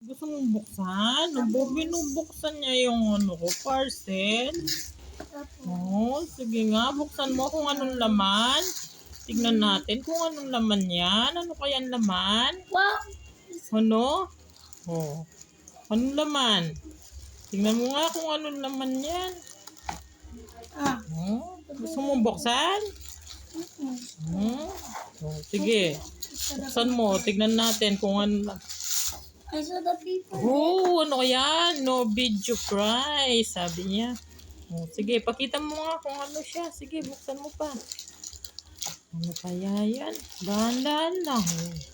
Gusto mong buksan? Abo, binubuksan niya yung ano ko, parcel. Oh, sige nga, buksan mo kung anong laman. Tignan natin kung anong laman yan. Ano kaya ang laman? Wow! Ano? Oh. Anong laman? Tingnan mo nga kung anong laman yan. Ah. Oh, gusto mong buksan? Hmm? Oh, sige. Buksan mo. Tignan natin kung ano. I saw the people. Oh, ano yan? No video prize, sabi niya. Oh, sige, pakita mo nga kung ano siya. Sige, buksan mo pa. Ano kaya yan? Dahan-dahan lang.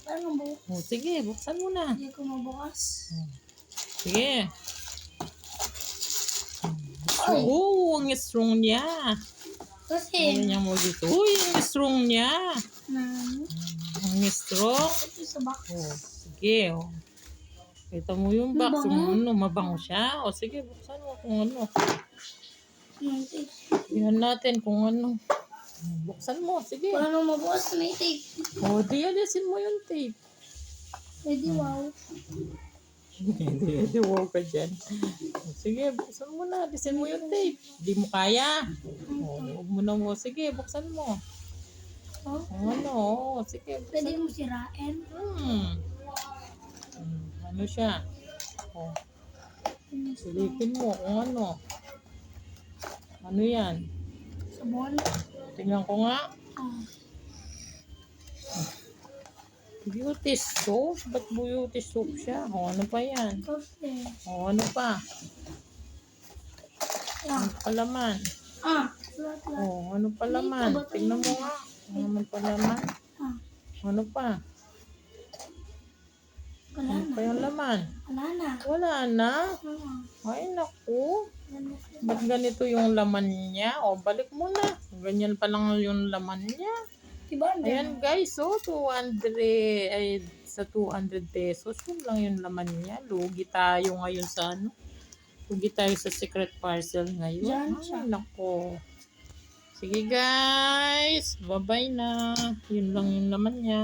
Parang bukas. Oh, sige, buksan mo na. Hindi ko mabukas. Sige. Oh, ang strong niya. Kasi, Ayan niya mo dito. Uy, ang strong niya. nani? Ang strong. Ito sa box. Oh, sige. Oh. Kita mo yung box. Mabango. Ano, mabango siya. O sige, buksan mo kung ano. Tingnan natin kung ano. Buksan mo, sige. Wala nang mabukas may tape. O, di alisin mo yung tape. Pwede wow. Hindi, hindi, wow ka dyan. O, sige, buksan mo na. Alisin mo yung tape. Di mo kaya. O, huwag mo na mo. Sige, buksan mo. Oh, Kung ano, sige. pwede Buksan. mo sirain. Hmm. Ano siya? O, silipin mo kung ano. Ano yan? Sabon. Tingnan ko nga. Ah. Beauty soap? Ba't beauty soap siya? O, ano pa yan? Coffee. O, ano pa? Ah. Ano pa laman? Ah. Lang. O, ano pa laman? Tingnan mo nga. Ano pa laman? Ah. Ano pa? Wala Ano na. pa yung laman? Wala na. Wala na. Ah. Ay, naku. Wala na. Ba't ganito yung laman niya? O, balik mo na. Ganyan pa lang yung laman niya. Diba? Ayan guys, so 200, ay sa 200 pesos, yun lang yung laman niya. Lugi tayo ngayon sa ano. Lugi tayo sa secret parcel ngayon. Siya. Ay, nako. Sige guys, bye-bye na. Yun lang yung laman niya.